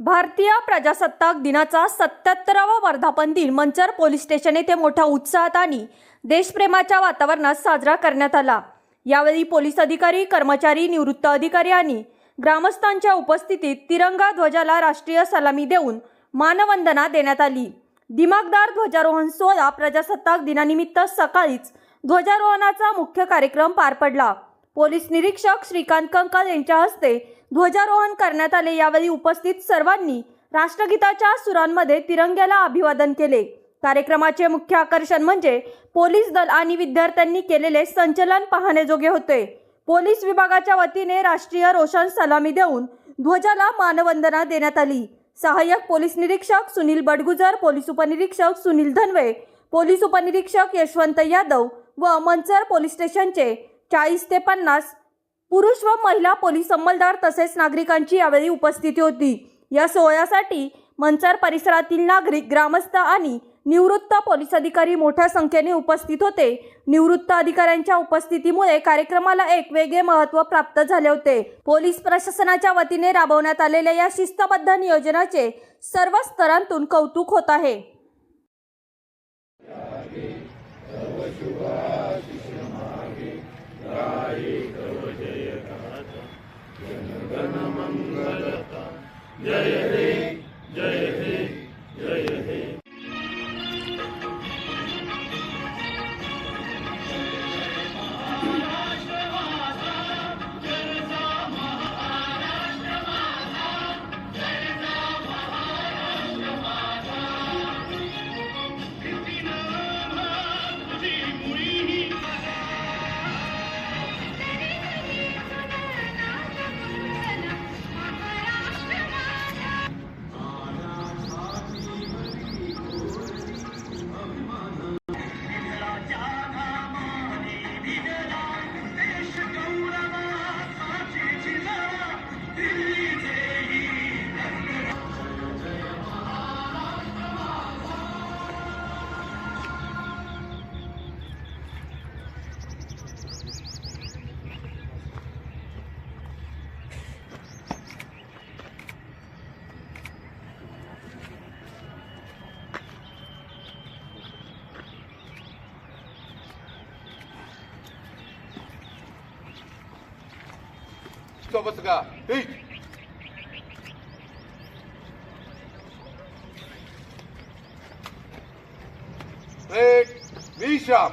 भारतीय प्रजासत्ताक दिनाचा सत्याहत्तरावा वर्धापन दिन मंचर पोलीस स्टेशन येथे मोठ्या उत्साहात आणि देशप्रेमाच्या वातावरणात साजरा करण्यात आला. यावेळी पोलीस अधिकारी कर्मचारी निवृत्त अधिकारी आणि ग्रामस्थांच्या उपस्थितीत तिरंगा ध्वजाला राष्ट्रीय सलामी देऊन मानवंदना देण्यात आली. दिमागदार ध्वजारोहण सोहळा प्रजासत्ताक दिनानिमित्त सकाळीच ध्वजारोहणाचा मुख्य कार्यक्रम पार पडला. पोलीस निरीक्षक श्रीकांत कंकाल यांच्या हस्ते ध्वजारोहण करण्यात आले. यावेळी उपस्थित सर्वांनी राष्ट्रगीताच्या सुरांमध्ये तिरंग्याला अभिवादन केले. कार्यक्रमाचे मुख्य आकर्षण म्हणजे पोलीस दल आणि विद्यार्थ्यांनी केलेले संचलन पाहण्याजोगे होते. पोलीस विभागाच्या वतीने राष्ट्रीय रोशन सलामी देऊन ध्वजाला मानवंदना देण्यात आली. सहाय्यक पोलीस निरीक्षक सुनील बडगुजर पोलीस उपनिरीक्षक सुनील धनवे पोलीस उपनिरीक्षक यशवंत यादव व मंचर पोलीस स्टेशनचे चाळीस ते पन्नास पुरुष व महिला पोलीस अंमलदार तसेच नागरिकांची यावेळी उपस्थिती होती. या सोहळ्यासाठी मंचर परिसरातील नागरिक ग्रामस्थ आणि निवृत्त पोलीस अधिकारी मोठ्या संख्येने उपस्थित होते. निवृत्त अधिकाऱ्यांच्या उपस्थितीमुळे कार्यक्रमाला एक वेगळे महत्त्व प्राप्त झाले होते. पोलीस प्रशासनाच्या वतीने राबवण्यात आलेल्या या शिस्तबद्ध नियोजनाचे सर्व स्तरांतून कौतुक होत आहे. Yeah, yeah. 人物が「えい!」えー、ミーシャ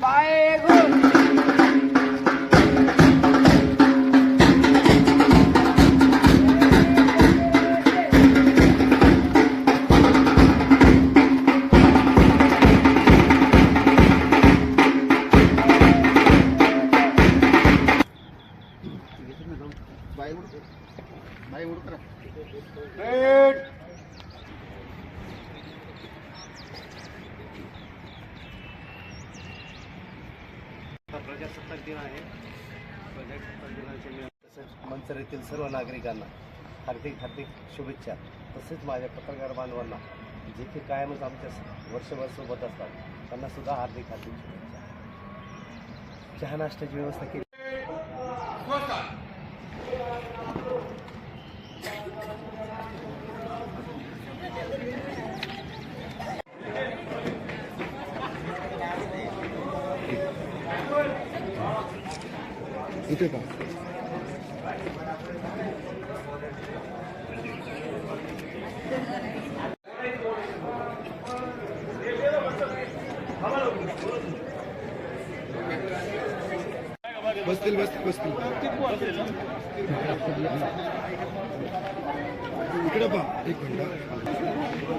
前軍 हे. आता प्रजासत्ताक दिन आहे. प्रजासत्ताक दिनाच्या मंचर येथील सर्व नागरिकांना हार्दिक हार्दिक शुभेच्छा. तसेच माझ्या पत्रकार बांधवांना जे की कायमच आमच्या वर्षभर सोबत असतात त्यांना सुद्धा हार्दिक हार्दिक शुभेच्छा. चहा नाश्त्याची व्यवस्था केली. इथे का? बसतील बसतील बसतील. इकडे पहा एक मिनिट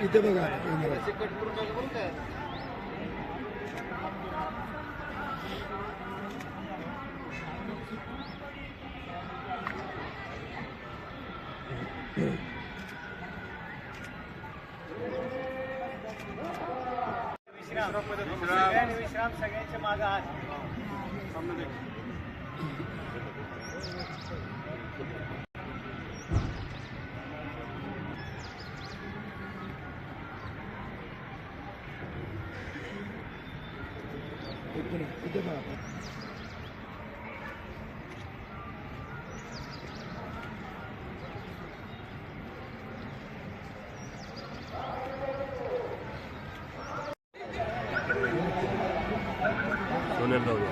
इथे. एक मिनिट विश्राम सगळ्यांचे मागं हात. 백분에 이대만 손해보고